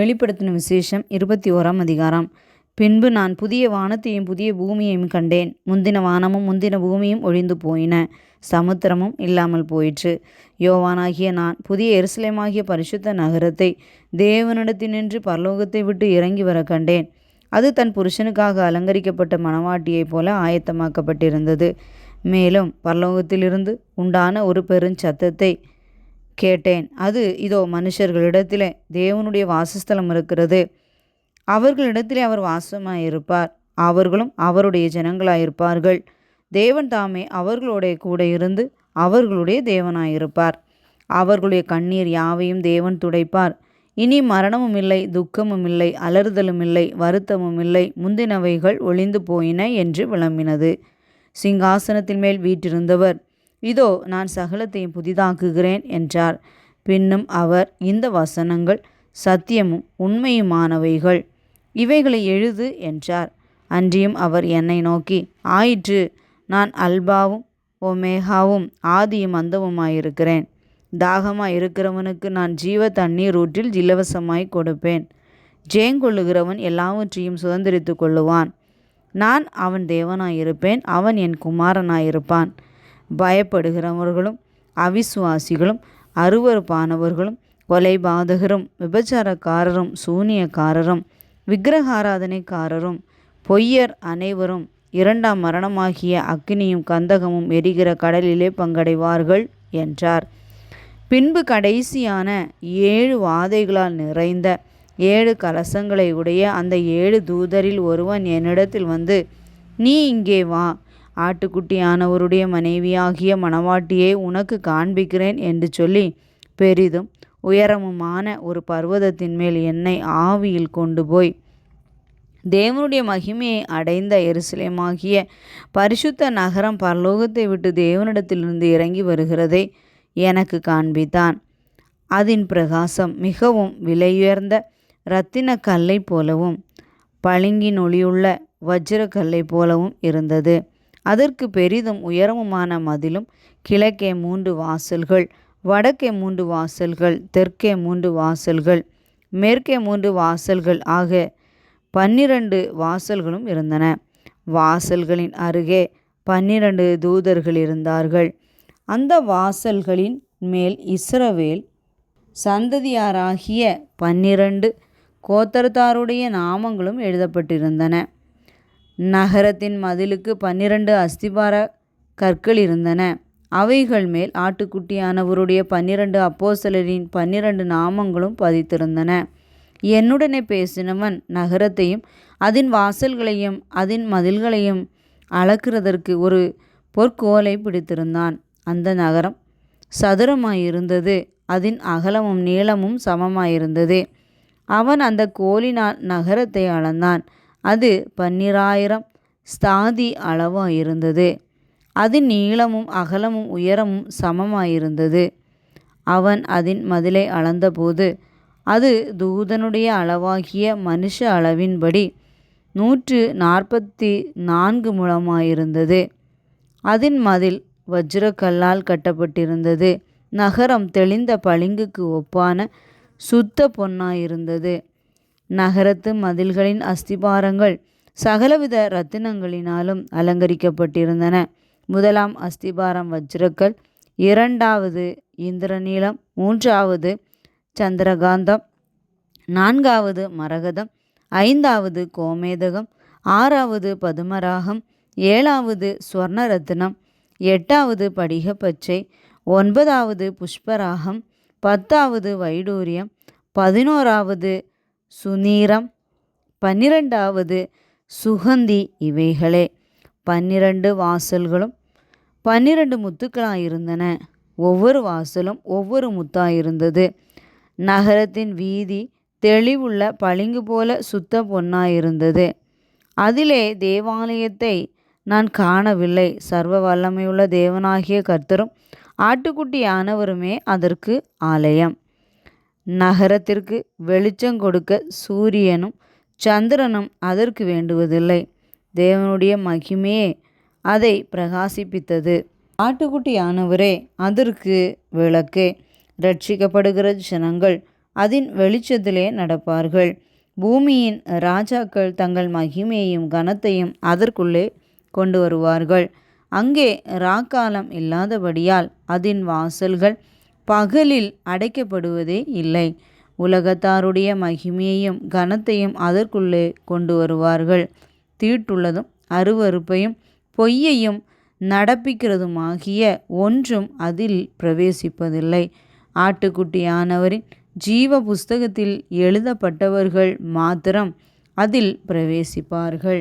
வெளிப்படுத்தின விசேஷம் இருபத்தி ஓராம் அதிகாரம். பின்பு நான் புதிய வானத்தையும் புதிய பூமியையும் கண்டேன். முந்தின வானமும் முந்தின பூமியும் ஒழிந்து போயின. சமுத்திரமும் இல்லாமல் போயிற்று. யோவானாகிய நான் புதிய எருசலேமாகிய பரிசுத்த நகரத்தை தேவனிடத்தினின்று பரலோகத்தை விட்டு இறங்கி வர கண்டேன். அது தன் புருஷனுக்காக அலங்கரிக்கப்பட்ட மணவாட்டியைப் போல ஆயத்தமாக்கப்பட்டிருந்தது. மேலும் பரலோகத்திலிருந்து உண்டான ஒரு பெருஞ்சத்தத்தை கேட்டேன். அது இதோ மனுஷர்களிடத்திலே தேவனுடைய வாசஸ்தலம் இருக்கிறது. அவர்களிடத்திலே அவர் வாசமாயிருப்பார். அவர்களும் அவருடைய ஜனங்களாயிருப்பார்கள். தேவன் தாமே அவர்களுடைய கூட இருந்து அவர்களுடைய தேவனாயிருப்பார். அவர்களுடைய கண்ணீர் யாவையும் தேவன் துடைப்பார். இனி மரணமும் இல்லை துக்கமும் இல்லை அலறுதலும் இல்லை வருத்தமும் இல்லை முந்தினவைகள் ஒளிந்து போயின என்று விளம்பினது. சிங்காசனத்தின் மேல் வீற்றிருந்தவர் இதோ நான் சகலத்தையும் புதிதாக்குகிறேன் என்றார். பின்னும் அவர் இந்த வசனங்கள் சத்தியமும் உண்மையுமானவைகள். இவைகளை எழுது என்றார். அன்றியும் அவர் என்னை நோக்கி ஆயிற்று நான் அல்பாவும் ஒமேகாவும் ஆதியும் அந்தவுமாயிருக்கிறேன். தாகமாக இருக்கிறவனுக்கு நான் ஜீவ தண்ணீர் ஊற்றில் இலவசமாய் கொடுப்பேன். ஜெயங்கொள்ளுகிறவன் எல்லாவற்றையும் சுதந்திரித்து கொள்ளுவான். நான் அவன் தேவனாயிருப்பேன் அவன் என் குமாரனாயிருப்பான். பயப்படுகிறவர்களும் அவிசுவாசிகளும் அருவறுப்பானவர்களும் கொலைபாதகரும் விபச்சாரக்காரரும் சூனியக்காரரும் விக்கிரகாராதனைக்காரரும் பொய்யர் அனைவரும் இரண்டாம் மரணமாகிய அக்கினியும் கந்தகமும் எரிகிற கடலிலே பங்கடைவார்கள் என்றார். பின்பு கடைசியான ஏழு வாதைகளால் நிறைந்த ஏழு கலசங்களை உடைய அந்த ஏழு தூதரில் ஒருவன் என்னிடத்தில் வந்து நீ இங்கே வா ஆட்டுக்குட்டியானவருடைய மனைவியாகிய மணவாட்டியை உனக்கு காண்பிக்கிறேன் என்று சொல்லி பெரிதும் உயரமுமான ஒரு பர்வதத்தின் மேல் என்னை ஆவியில் கொண்டு போய் தேவனுடைய மகிமையை அடைந்த எருசலேமாகிய பரிசுத்த நகரம் பரலோகத்தை விட்டு தேவனிடத்திலிருந்து இறங்கி வருகிறதை எனக்கு காண்பித்தான். அதன் பிரகாசம் மிகவும் விலையுயர்ந்த இரத்தின கல்லை போலவும் பளிங்கின் ஒளியுள்ள வஜ்ர கல்லை போலவும் இருந்தது. அதற்கு பெரிதும் உயரமுமான மதிலும் கிழக்கே மூன்று வாசல்கள் வடக்கே மூன்று வாசல்கள் தெற்கே மூன்று வாசல்கள் மேற்கே மூன்று வாசல்கள் ஆக பன்னிரண்டு வாசல்களும் இருந்தன. வாசல்களின் அருகே பன்னிரண்டு தூதர்கள் இருந்தார்கள். அந்த வாசல்களின் மேல் இஸ்ரவேல் சந்ததியாராகிய பன்னிரண்டு கோத்தரத்தாருடைய நாமங்களும் எழுதப்பட்டிருந்தன. நகரத்தின் மதிலுக்கு பன்னிரண்டு அஸ்திபார கற்கள் இருந்தன. அவைகள் மேல் ஆட்டுக்குட்டியானவருடைய பன்னிரண்டு அப்போசலரின் பன்னிரண்டு நாமங்களும் பதித்திருந்தன. என்னுடனே பேசினவன் நகரத்தையும் அதன் வாசல்களையும் அதன் மதில்களையும் அளக்கிறதற்கு ஒரு பொற்கோலை பிடித்திருந்தான். அந்த நகரம் சதுரமாயிருந்தது. அதன் அகலமும் நீளமும் சமமாயிருந்தது. அவன் அந்த கோலினால் நகரத்தை அளந்தான். அது பன்னிராயிரம் ஸ்தாதி அளவாயிருந்தது. அது நீளமும் அகலமும் உயரமும் சமமாயிருந்தது. அவன் அதன் மதிலை அளந்தபோது அது தூதனுடைய அளவாகிய மனுஷ அளவின்படி நூற்று நாற்பத்தி நான்கு முழமாயிருந்தது. அதன் மதில் வஜ்ரக்கல்லால் கட்டப்பட்டிருந்தது. நகரம் தெளிந்த பளிங்குக்கு ஒப்பான சுத்த பொன்னாயிருந்தது. நகரத்து மதில்களின் அஸ்திபாரங்கள் சகலவித இரத்தினங்களினாலும் அலங்கரிக்கப்பட்டிருந்தன. முதலாம் அஸ்திபாரம் வஜ்ரக்கல் இரண்டாவது இந்திரநீலம் மூன்றாவது சந்திரகாந்தம் நான்காவது மரகதம் ஐந்தாவது கோமேதகம் ஆறாவது பதுமராகம் ஏழாவது ஸ்வர்ணரத்னம் எட்டாவது படிகப்பச்சை ஒன்பதாவது புஷ்பராகம் பத்தாவது வைடூரியம் பதினோராவது சுநீரம். பன்னிரெண்டாவது சுகந்தி இவைகளே. பன்னிரண்டு வாசல்களும் பன்னிரண்டு முத்துக்களாயிருந்தன. ஒவ்வொரு வாசலும் ஒவ்வொரு முத்தாயிருந்தது. நகரத்தின் வீதி தெளிவுள்ள பளிங்கு போல சுத்த பொன்னாயிருந்தது. அதிலே தேவாலயத்தை நான் காணவில்லை. சர்வ வல்லமையுள்ள தேவனாகிய கர்த்தரும் ஆட்டுக்குட்டியானவருமே அதற்கு ஆலயம். நகரத்திற்கு வெளிச்சம் கொடுக்க சூரியனும் சந்திரனும் அதற்கு வேண்டுவதில்லை. தேவனுடைய மகிமையே அதை பிரகாசிப்பித்தது. ஆட்டுக்குட்டியானவரே அதற்கு விளக்கே. ரட்சிக்கப்படுகிற ஜனங்கள் அதன் வெளிச்சத்திலே நடப்பார்கள். பூமியின் ராஜாக்கள் தங்கள் மகிமையையும் கனத்தையும் அதற்குள்ளே கொண்டு வருவார்கள். அங்கே ராக்காலம் இல்லாதபடியால் அதன் வாசல்கள் பகலில் அடைக்கப்படுவதே இல்லை. உலகத்தாருடைய மகிமையையும் கனத்தையும் அதற்குள்ளே கொண்டு வருவார்கள். தீட்டுள்ளதும் அருவறுப்பையும் பொய்யையும் நடப்பிக்கிறதுமாகிய ஒன்றும் அதில் பிரவேசிப்பதில்லை. ஆட்டுக்குட்டியானவரின் ஜீவ புஸ்தகத்தில் எழுதப்பட்டவர்கள் மாத்திரம் அதில் பிரவேசிப்பார்கள்.